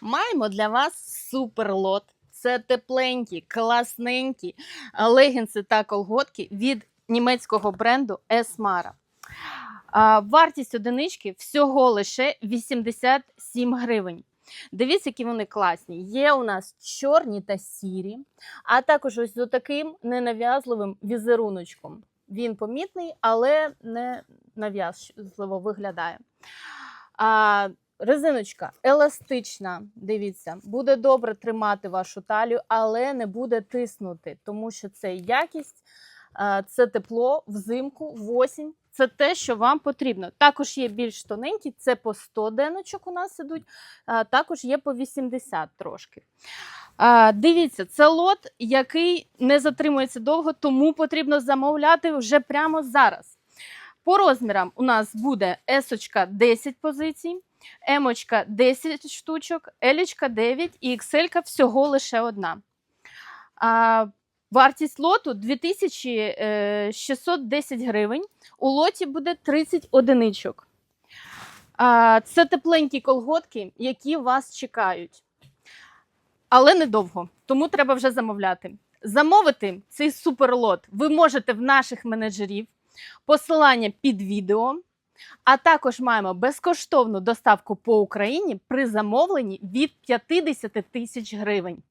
Маємо для вас суперлот. Це тепленькі, класненькі легінси та колготки від німецького бренду Esmara. Вартість одинички всього лише 87 гривень. Дивіться, які вони класні. Є у нас чорні та сірі, а також ось з таким ненав'язливим візеруночком. Він помітний, але не нав'язливо виглядає. Резиночка еластична, дивіться, буде добре тримати вашу талію, але не буде тиснути, тому що це якість, це тепло взимку, в осінь. Це те, що вам потрібно. Також є більш тоненькі, це по 100 деночок у нас ідуть, а, також є по 80 трошки. А, дивіться, це лот, який не затримується довго, тому потрібно замовляти вже прямо зараз. По розмірам у нас буде S 10 позицій, М 10 штучок, L 9 і XL всього лише одна. А, вартість лоту 2610 гривень. У лоті буде 30 одиничок. А, це тепленькі колготки, які вас чекають. Але недовго, тому треба вже замовляти. Замовити цей суперлот ви можете в наших менеджерів. Посилання під відео. А також маємо безкоштовну доставку по Україні при замовленні від 50 тисяч гривень.